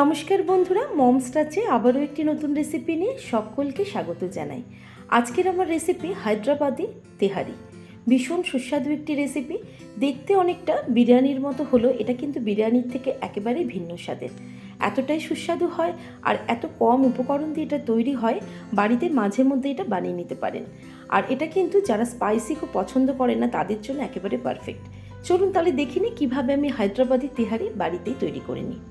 নমস্কার বন্ধুরা, মমস টাচে আবারও একটি নতুন রেসিপি নিয়ে সকলকে স্বাগত জানাই। আজকের আমার রেসিপি হায়দ্রাবাদি তেহারি। ভীষণ সুস্বাদু একটি রেসিপি দেখতে অনেকটা বিরিয়ানির মতো হলো এটা কিন্তু বিরিয়ানির থেকে একেবারেই ভিন্ন স্বাদের। এতটাই সুস্বাদু হয় আর এত কম উপকরণ দিয়ে এটা তৈরি হয়, বাড়িতে মাঝে মধ্যে এটা বানিয়ে নিতে পারেন। আর এটা কিন্তু যারা স্পাইসি খুব পছন্দ করে না, তাদের জন্য একেবারে পারফেক্ট চলুন তাহলে দেখিনি কীভাবে আমি হায়দ্রাবাদি তেহারি বাড়িতেই তৈরি করে নিই।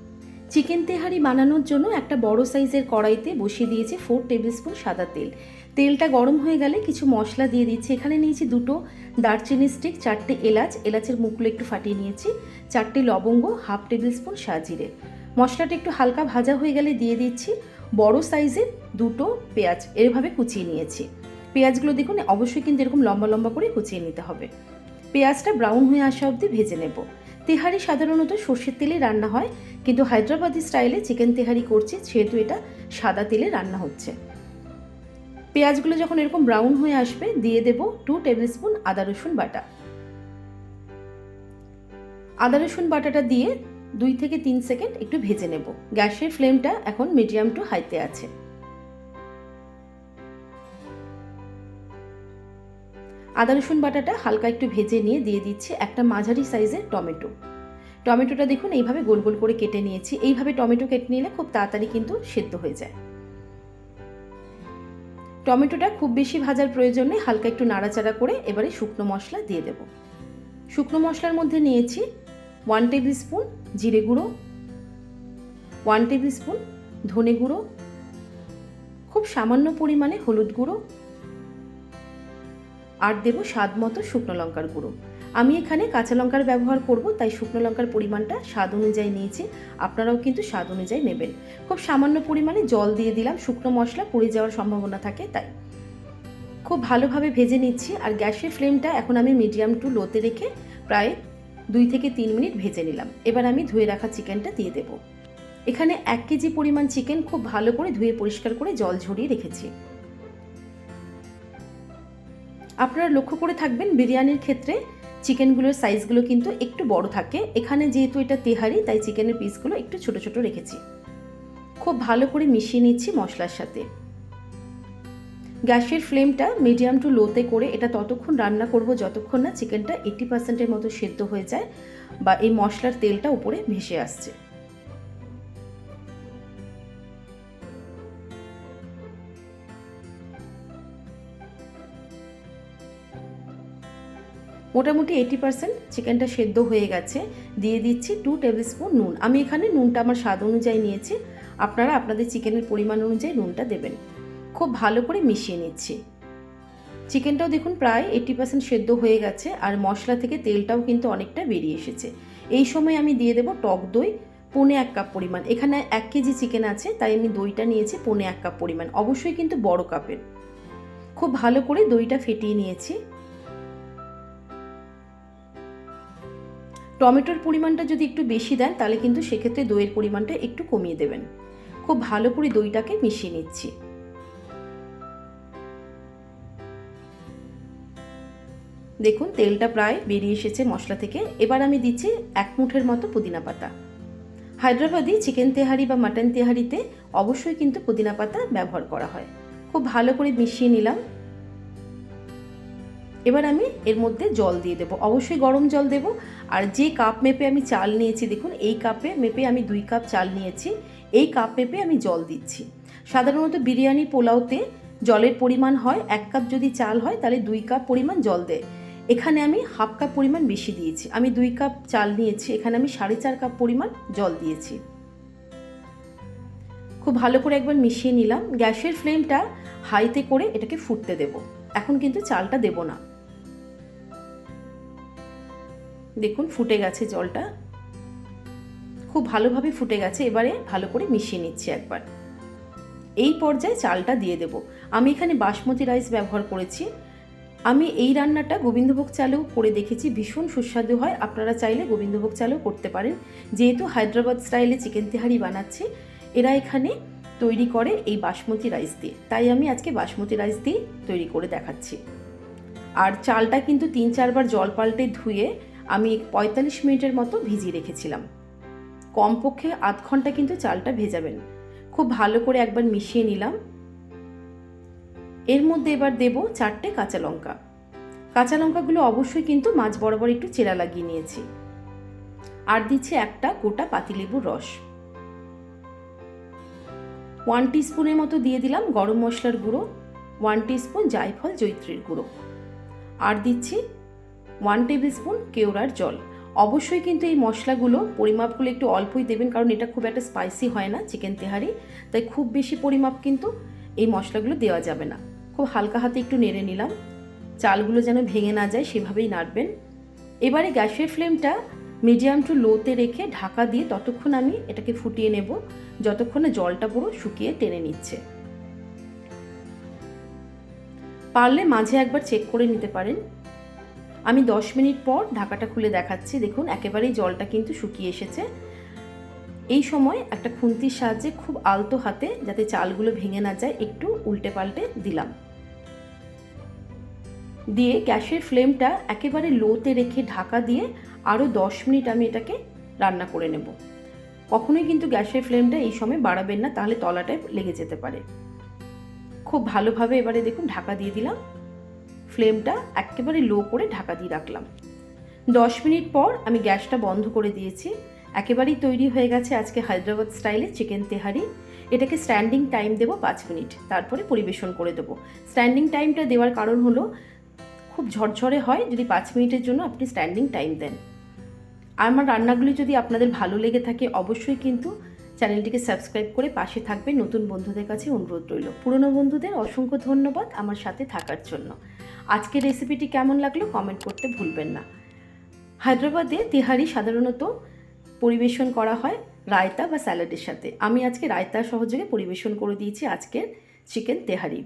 চিকেন তেহারি বানানোর জন্য একটা বড় সাইজের কড়াইতে বসিয়ে দিয়েছি ফোর টেবিল স্পুন সাদা তেল। তেলটা গরম হয়ে গেলে কিছু মশলা দিয়ে দিচ্ছি। এখানে নিয়েছি দুটো দারচিনি স্টিক চারটে এলাচ। এলাচের মুখগুলো একটু ফাটিয়ে নিয়েছি। চারটে লবঙ্গ হাফ টেবিল স্পুন সাজিরে। মশলাটা একটু হালকা ভাজা হয়ে গেলে দিয়ে দিচ্ছি বড় সাইজের দুটো পেঁয়াজ। এভাবে কুচিয়ে নিয়েছি। পেঁয়াজগুলো দেখুন, অবশ্যই কিন্তু এরকম লম্বা লম্বা করে কুচিয়ে নিতে হবে। পেঁয়াজটা ব্রাউন হয়ে আসা অবধি ভেজে নেব। তেহারি সাধারণত সর্ষের তেলে রান্না হয়, কিন্তু হায়দ্রাবাদি স্টাইলে চিকেন তেহারি করছি, সেহেতু এটা সাদা তেলে রান্না হচ্ছে। পেঁয়াজগুলো যখন এরকম ব্রাউন হয়ে আসবে, দিয়ে দেব টু টেবিল স্পুন আদা রসুন বাটা। আদা রসুন বাটাটা দিয়ে দুই থেকে তিন সেকেন্ড একটু ভেজে নেব। গ্যাসের ফ্লেমটা এখন মিডিয়াম টু হাইতে আছে। আদা, রসুন বাটাটা হালকা একটু ভেজে নিয়ে দিয়ে দিচ্ছি একটা মাঝারি সাইজের টমেটো। টমেটোটা দেখুন এইভাবে গোল গোল করে কেটে নিয়েছি। এইভাবে টমেটো কেটে নিলে খুব তাড়াতাড়ি কিন্তু সেদ্ধ হয়ে যায়। টমেটোটা খুব বেশি ভাজার প্রয়োজন নেই, হালকা একটু নাড়াচাড়া করে এবারে শুকনো মশলা দিয়ে দেব। শুকনো মশলার মধ্যে নিয়েছি ওয়ান টেবিল স্পুন জিরে গুঁড়ো ওয়ান টেবিল স্পুন ধনে গুঁড়ো, খুব সামান্য পরিমাণে হলুদ গুঁড়ো আর দেবো স্বাদ মতো শুকনো লঙ্কার গুঁড়ো। আমি এখানে কাঁচা লঙ্কার ব্যবহার করব, তাই শুকনো লঙ্কার পরিমাণটা স্বাদ অনুযায়ী নিয়েছি। আপনারাও কিন্তু স্বাদ অনুযায়ী নেবেন। খুব সামান্য পরিমাণে জল দিয়ে দিলাম, শুকনো মশলা পুড়ে যাওয়ার সম্ভাবনা থাকে, তাই। খুব ভালোভাবে ভেজে নিচ্ছি, আর গ্যাসের ফ্লেমটা এখন আমি মিডিয়াম টু লোতে রেখে প্রায় দুই থেকে তিন মিনিট ভেজে নিলাম। এবার আমি ধুয়ে রাখা চিকেনটা দিয়ে দেব। এখানে এক কেজি পরিমাণ চিকেন খুব ভালো করে ধুয়ে পরিষ্কার করে জল ঝরিয়ে রেখেছি। আপনারা লক্ষ্য করে থাকবেন, বিরিয়ানির ক্ষেত্রে চিকেনগুলোর সাইজগুলো কিন্তু একটু বড় থাকে। এখানে যেহেতু এটা তেহারি, তাই চিকেনের পিসগুলো একটু ছোট ছোট রেখেছি। খুব ভালো করে মিশিয়ে নিচ্ছি মশলার সাথে। গ্যাসের ফ্লেমটা মিডিয়াম টু লোতে করে এটা ততক্ষণ রান্না করব যতক্ষণ না চিকেনটা এইটি পার্সেন্টের মতো সেদ্ধ হয়ে যায় বা এই মশলার তেলটা উপরে ভেসে আসছে। মোটামুটি এইটি পার্সেন্ট চিকেনটা সেদ্ধ হয়ে গেছে। দিয়ে দিচ্ছি টু টেবিল স্পুন নুন। আমি এখানে নুনটা আমার স্বাদ অনুযায়ী নিয়েছি। আপনারা আপনাদের চিকেনের পরিমাণ অনুযায়ী নুনটা দেবেন। খুব ভালো করে মিশিয়ে নিচ্ছি। চিকেনটাও দেখুন প্রায় এইটি পার্সেন্ট সেদ্ধ হয়ে গেছে আর মশলা থেকে তেলটাও কিন্তু অনেকটা বেরিয়ে এসেছে। এই সময় আমি দিয়ে দেবো টক দই, পৌনে এক কাপ পরিমাণ। এখানে এক কেজি চিকেন আছে, তাই আমি দইটা নিয়েছি পৌনে এক কাপ পরিমাণ। অবশ্যই কিন্তু বড় কাপের। খুব ভালো করে দইটা ফেটিয়ে নিয়েছি। টমেটোর পরিমাণটা যদি একটু বেশি দেন, তাহলে কিন্তু সেক্ষেত্রে দইয়ের পরিমাণটা একটু কমিয়ে দেবেন। খুব ভালো করে দইটাকে মিশিয়ে নিচ্ছি। দেখুন, তেলটা প্রায় বেরিয়ে এসেছে মশলা থেকে। এবার আমি দিচ্ছি এক মুঠের মতো পুদিনা পাতা। হায়দ্রাবাদি চিকেন তেহারি বা মাটন তেহারিতে অবশ্যই কিন্তু পুদিনা পাতা ব্যবহার করা হয়। খুব ভালো করে মিশিয়ে নিলাম। এবার আমি এর মধ্যে জল দিয়ে দেবো। অবশ্যই গরম জল দেবো। আর যে কাপ মেপে আমি চাল নিয়েছি, দেখুন, এই কাপে মেপে আমি দুই কাপ চাল নিয়েছি। এই কাপ মেপে আমি জল দিচ্ছি। সাধারণত বিরিয়ানি পোলাওতে জলের পরিমাণ হয়, এক কাপ যদি চাল হয়, তাহলে দুই কাপ পরিমাণ জল দেয়। এখানে আমি হাফ কাপ পরিমাণ বেশি দিয়েছি। আমি দুই কাপ চাল নিয়েছি, এখানে আমি সাড়ে চার কাপ পরিমাণ জল দিয়েছি। খুব ভালো করে একবার মিশিয়ে নিলাম। গ্যাসের ফ্লেমটা হাইতে করে এটাকে ফুটতে দেব। এখন কিন্তু চালটা দেব না। দেখুন, ফুটে গেছে জলটা। খুব ভালোভাবে ফুটে গেছে, এবারে ভালো করে মিশিয়ে নিচ্ছি একবার। এই পর্যায়ে চালটা দিয়ে দেব। আমি এখানে বাসমতি রাইস ব্যবহার করেছি। আমি এই রান্নাটা গোবিন্দভোগ চালেও করে দেখেছি, ভীষণ সুস্বাদু হয়। আপনারা চাইলে গোবিন্দভোগ চালেও করতে পারেন। যেহেতু হায়দ্রাবাদ স্টাইলে চিকেন তেহারি বানাচ্ছি, এরা এখানে তৈরি করে এই বাসমতি রাইস দিয়ে। তাই আমি আজকে বাসমতি রাইস দিয়ে তৈরি করে দেখাচ্ছি। আর চালটা কিন্তু তিন চারবার জল পাল্টে ধুয়ে আমি পঁয়তাল্লিশ মিনিটের মতো ভিজিয়ে রেখেছিলাম। কমপক্ষে আধ ঘণ্টা কিন্তু চালটা ভেজাবেন। খুব ভালো করে একবার মিশিয়ে নিলাম। এর মধ্যে এবার দেব চারটে কাঁচা লঙ্কা। কাঁচা লঙ্কাগুলো অবশ্যই কিন্তু মাছ বরাবর একটু চেরা লাগিয়ে নিয়েছি। আর দিচ্ছে একটা গোটা পাতিলেবুর রস। ওয়ান স্পুনের মতো দিয়ে দিলাম গরম মশলার গুঁড়ো, ওয়ান স্পুন জায়ফল জৈত্রীর গুঁড়ো। আর দিচ্ছি ওয়ান টেবিল স্পুন কেওড়ার জল। অবশ্যই কিন্তু এই মশলাগুলো পরিমাপগুলো একটু অল্পই দেবেন, কারণ এটা খুব একটা স্পাইসি হয় না চিকেন তেহারি, তাই খুব বেশি পরিমাপ কিন্তু এই মশলাগুলো দেওয়া যাবে না। খুব হালকা হাতে একটু নেড়ে নিলাম। চালগুলো যেন ভেঙে না যায়, সেভাবেই নাড়বেন। এবারে গ্যাসের ফ্লেমটা মিডিয়াম টু লোতে রেখে ঢাকা দিয়ে ততক্ষণ আমি এটাকে ফুটিয়ে নেব, যতক্ষণে জলটা পুরো শুকিয়ে টেনে নিচ্ছে। পারলে মাঝে একবার চেক করে নিতে পারেন। আমি দশ মিনিট পর ঢাকাটা খুলে দেখাচ্ছি। দেখুন, একেবারেই জলটা কিন্তু শুকিয়ে এসেছে। এই সময় একটা খুন্তির সাহায্যে খুব আলতো হাতে যাতে চালগুলো ভেঙে না যায়, একটু উল্টে পাল্টে দিলাম। দিয়ে গ্যাসের ফ্লেমটা একেবারে লোতে রেখে ঢাকা দিয়ে আরও দশ মিনিট আমি এটাকে রান্না করে নেব। কখনোই কিন্তু গ্যাসের ফ্লেমটা এই সময় বাড়াবেন না, তাহলে তলাটায় লেগে যেতে পারে। খুব ভালোভাবে এবারে দেখুন ঢাকা দিয়ে দিলাম। ফ্লেমটা একেবারে লো করে ঢাকা দিয়ে রাখলাম। দশ মিনিট পর আমি গ্যাসটা বন্ধ করে দিয়েছি। একেবারেই তৈরি হয়ে গেছে আজকে হায়দ্রাবাদ স্টাইলে চিকেন তেহারি। এটাকে স্ট্যান্ডিং টাইম দেবো পাঁচ মিনিট, তারপরে পরিবেশন করে দেবো। স্ট্যান্ডিং টাইমটা দেওয়ার কারণ হলো, খুব ঝরঝরে হয়, যদি পাঁচ মিনিটের জন্য আপনি স্ট্যান্ডিং টাইম দেন। আমার রান্নাগুলি যদি আপনাদের ভালো লেগে থাকে, অবশ্যই কিন্তু চ্যানেলটিকে সাবস্ক্রাইব করে পাশে থাকবে নতুন বন্ধুদের কাছে অনুরোধ রইল। পুরনো বন্ধুদের অসংখ্য ধন্যবাদ আমার সাথে থাকার জন্য। আজকের রেসিপিটি কেমন লাগল কমেন্ট করতে ভুলবেন না। হায়দ্রাবাদে তেহারি সাধারণত পরিবেশন করা হয় রায়তা বা স্যালাডের সাথে। আমি আজকে রায়তা সহযোগে পরিবেশন করে দিয়েছি আজকের চিকেন তেহারি।